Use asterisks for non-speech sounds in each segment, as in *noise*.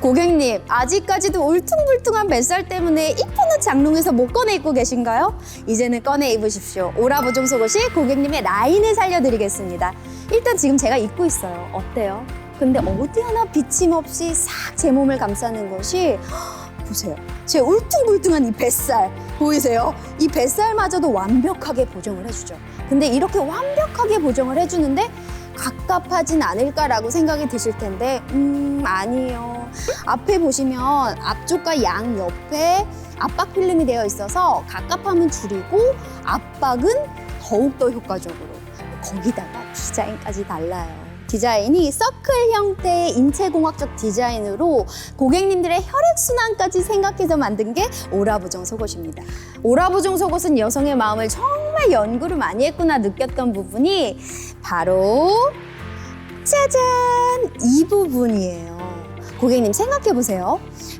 고객님, 아직까지도 울퉁불퉁한 뱃살 때문에 이쁜 옷 장롱에서 못 꺼내 입고 계신가요? 이제는 꺼내 입으십시오. 오라보종 속옷이 고객님의 라인을 살려드리겠습니다. 일단 지금 제가 입고 있어요. 어때요? 근데 어디 하나 비침 없이 싹 제 몸을 감싸는 것이 헉, *gasps* 보세요. 제 울퉁불퉁한 이 뱃살 보이세요? 이 뱃살마저도 완벽하게 보정을 해주죠. 근데 이렇게 완벽하게 보정을 해주는데 갑갑하진 않을까라고 생각이 드실 텐데 음 아니에요. 앞에 보시면 앞쪽과 양 옆에 압박 필름이 되어 있어서 갑갑함은 줄이고 압박은 더욱더 효과적으로 거기다가 디자인까지 달라요. 디자인이 서클 형태의 인체공학적 디자인으로 고객님들의 혈액순환까지 생각해서 만든 게 오라부정 속옷입니다. 오라부정 속옷은 여성의 마음을 정말 연구를 많이 했구나 느꼈던 부분이 바로 짜잔! 이 부분이에요. 고객님 생각해 보세요.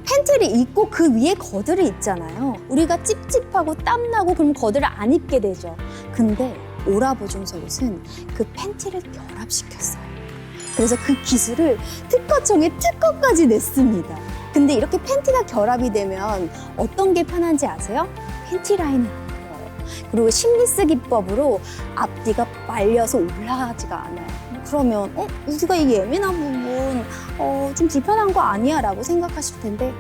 팬티를 입고 그 위에 거드를 입잖아요. 우리가 찝찝하고 땀나고 그럼 거드를 안 입게 되죠. 근데 오라보종 속옷은 그 팬티를 결합시켰어요. 그래서 그 기술을 특허청에 특허까지 냈습니다. 근데 이렇게 팬티가 결합이 되면 어떤 게 편한지 아세요? 팬티 라인은 안 보여요. 그리고 심리스 기법으로 앞뒤가 말려서 올라가지가 않아요. 그러면 어 우리가 이 예민한 부분 어, 좀 불편한 거 아니야? 라고 생각하실 텐데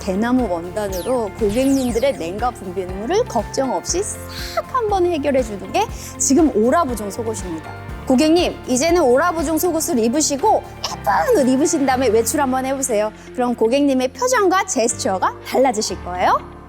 대나무 원단으로 고객님들의 냉각 분비물을 걱정 없이 싹 한번 해결해 주는 게 지금 오라부종 속옷입니다. 고객님, 이제는 오라부종 속옷을 입으시고 예쁜 옷 입으신 다음에 외출 한번 해보세요. 그럼 고객님의 표정과 제스처가 달라지실 거예요.